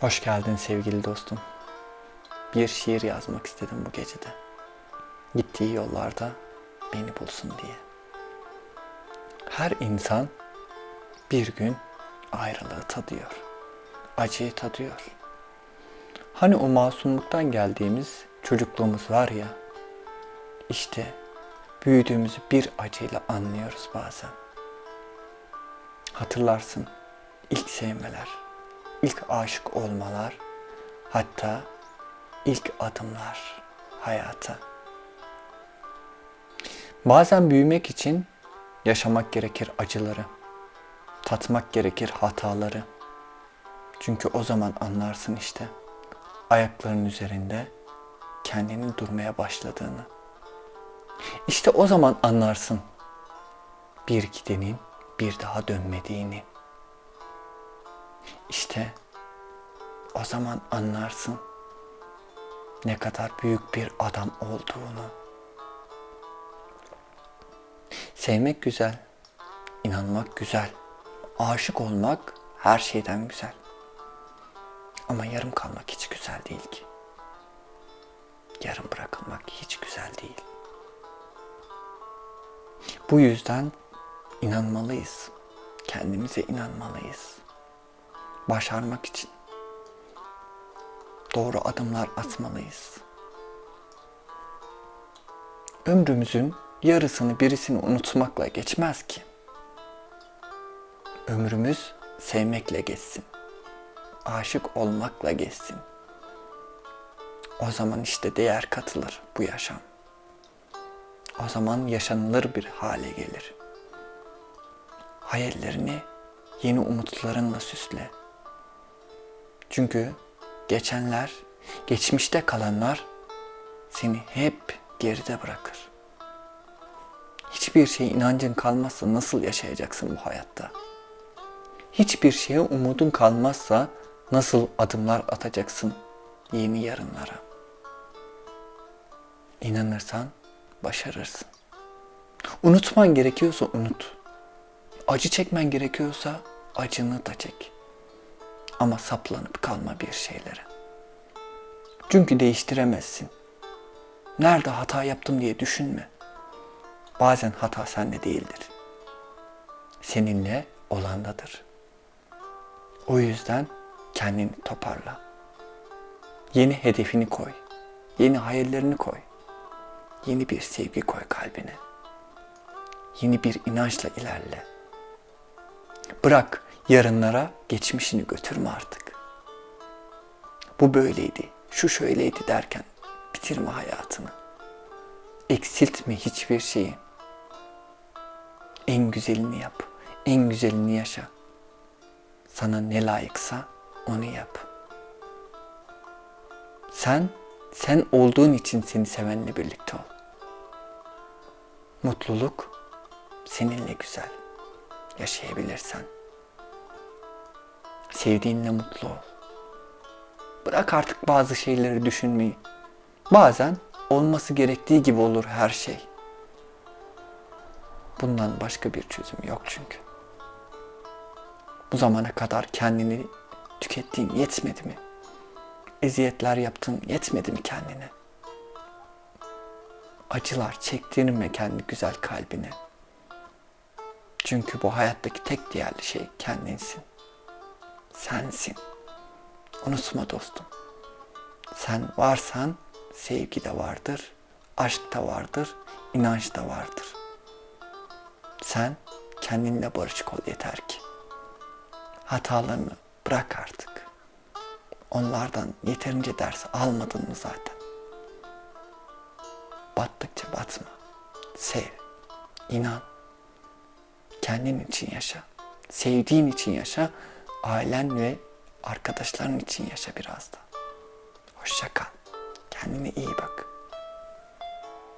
Hoş geldin sevgili dostum. Bir şiir yazmak istedim bu gecede. Gittiği yollarda beni bulsun diye. Her insan bir gün ayrılığı tadıyor. Acıyı tadıyor. Hani o masumluktan geldiğimiz çocukluğumuz var ya. İşte büyüdüğümüzü bir acıyla anlıyoruz bazen. Hatırlarsın ilk sevmeler, ilk aşık olmalar, hatta ilk adımlar hayata. Bazen büyümek için yaşamak gerekir acıları. Tatmak gerekir hataları. Çünkü o zaman anlarsın işte ayaklarının üzerinde kendini durmaya başladığını. İşte o zaman anlarsın bir gidenin bir daha dönmediğini. İşte o zaman anlarsın ne kadar büyük bir adam olduğunu. Sevmek güzel, inanmak güzel, aşık olmak her şeyden güzel. Ama yarım kalmak hiç güzel değil ki. Yarım bırakılmak hiç güzel değil. Bu yüzden inanmalıyız. Kendimize inanmalıyız. Başarmak için doğru adımlar atmalıyız. Ömrümüzün yarısını birisini unutmakla geçmez ki. Ömrümüz sevmekle geçsin. Aşık olmakla geçsin. O zaman işte değer katılır bu yaşam. O zaman yaşanılır bir hale gelir. Hayallerini yeni umutlarınla süsle. Çünkü geçenler, geçmişte kalanlar seni hep geride bırakır. Hiçbir şeye inancın kalmazsa nasıl yaşayacaksın bu hayatta? Hiçbir şeye umudun kalmazsa nasıl adımlar atacaksın yeni yarınlara? İnanırsan başarırsın. Unutman gerekiyorsa unut. Acı çekmen gerekiyorsa acını da çek. Ama saplanıp kalma bir şeylere. Çünkü değiştiremezsin. Nerede hata yaptım diye düşünme. Bazen hata sende değildir. Seninle olandadır. O yüzden kendini toparla. Yeni hedefini koy. Yeni hayallerini koy. Yeni bir sevgi koy kalbine. Yeni bir inançla ilerle. Bırak yarınlara geçmişini götürme artık. Bu böyleydi, şu şöyleydi derken bitirme hayatını. Eksiltme hiçbir şeyi. En güzelini yap, en güzelini yaşa. Sana ne layıksa onu yap. Sen, sen olduğun için seni sevenle birlikte ol. Mutluluk seninle güzel. Yaşayabilirsen. Sevdiğinle mutlu ol. Bırak artık bazı şeyleri düşünmeyi. Bazen olması gerektiği gibi olur her şey. Bundan başka bir çözüm yok çünkü. Bu zamana kadar kendini tükettiğin yetmedi mi? Eziyetler yaptın yetmedi mi kendine? Acılar çektirme kendi güzel kalbine. Çünkü bu hayattaki tek değerli şey kendinsin. Sensin. Unutma dostum. Sen varsan sevgi de vardır, aşk da vardır, inanç da vardır. Sen kendinle barışık ol yeter ki. Hatalarını bırak artık. Onlardan yeterince ders almadın mı zaten? Battıkça batma. Sev, inan. Kendin için yaşa. Sevdiğin için yaşa. Ailen ve arkadaşların için yaşa biraz da. Hoşça kal. Kendine iyi bak.